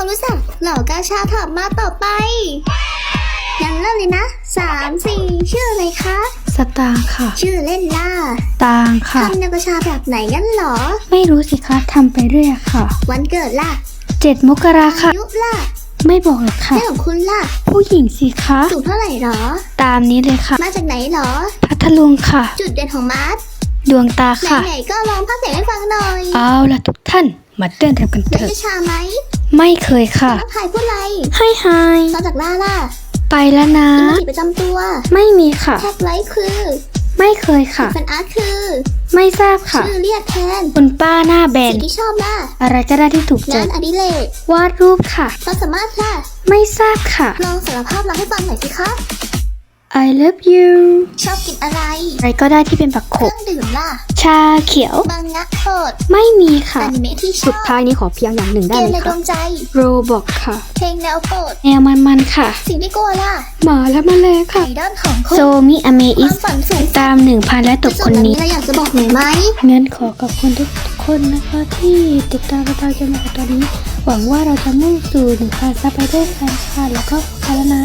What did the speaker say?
ความรู้จักเหล่ากาชาถามมาต่อไปงั้นเริ่มเลยนะสามสี่ชื่ออะไรคะ สตางค์ค่ะ ชื่อเล่นล่ะตางค์ค่ะ ทำแนวกาชาแบบไหนงั้นเหรอ ไม่รู้สิคะทำไปเรื่อยค่ะ วันเกิดล่ะเจ็ดมกราค่ะ อายุล่ะไม่บอกหรอกค่ะ เรื่องของคุณล่ะ ผู้หญิงสิคะ สูงเท่าไหร่หรอ ตามนี้เลยค่ะ มาจากไหนหรอ พัทลุงค่ะ จุดเด่นของมาร์ทดวงตาค่ะ ไหนๆก็ลองพักเสียงให้ฟังหน่อยเอาล่ะทุกท่าน มาเต้นกันเถเล่นอะ กาชาไหม ไม่เคยค่ะต้องถ่ายพูดอะไรให้ไฮนอกจากล่าล่ะไปแล้วนะอิโมจิประจำตัวไม่มีค่ะ แท็กไลท์คือไม่เคยค่ะ แฟนอาร์ตคือไม่ทราบค่ะ ชื่อเรียกแทนคุณป้าหน้าแบนสิ่งที่ชอบล่ะอะไรก็ได้ที่ถูกใจงานอดิเรกวาดรูปค่ะความสามารถล่ะ ไม่ทราบค่ะ ลองสารภาพรักให้ฟังหน่อยสิคะ I love you ชอบกินอะไร อะไรก็ได้ที่เป็นปักขเครื่อบงดื่มล่ะ ชาเขียวมังงะโปรดไม่มีค่ะอนิเมะที่ชสุอดบท้ายนี้ขอเพียงอย่างหนึ่งเกได้มไหมในดคะวงใจ โรบอกค่ะ เพลงแนวโปรด แนวมันๆค่ะ สิ่งที่กลัวล่ะหมาและแมลงไอค่ะ ดอลของคุโซณมิอเมคอิวามสฝันสูงตามหนึ่งพันและตบสุคดนแบบนี้ นี้เราอยากจะบอกหน่อยไหม งั้นขอขอบคุณทุกคนนะคะที่ติดตามเราจนมาถึงตอนนี้ หวังว่าเราจะมุ่งสู่หนึ่งพันซับไปด้วยกันค่ะ แล้วก็ไปแล้วนะ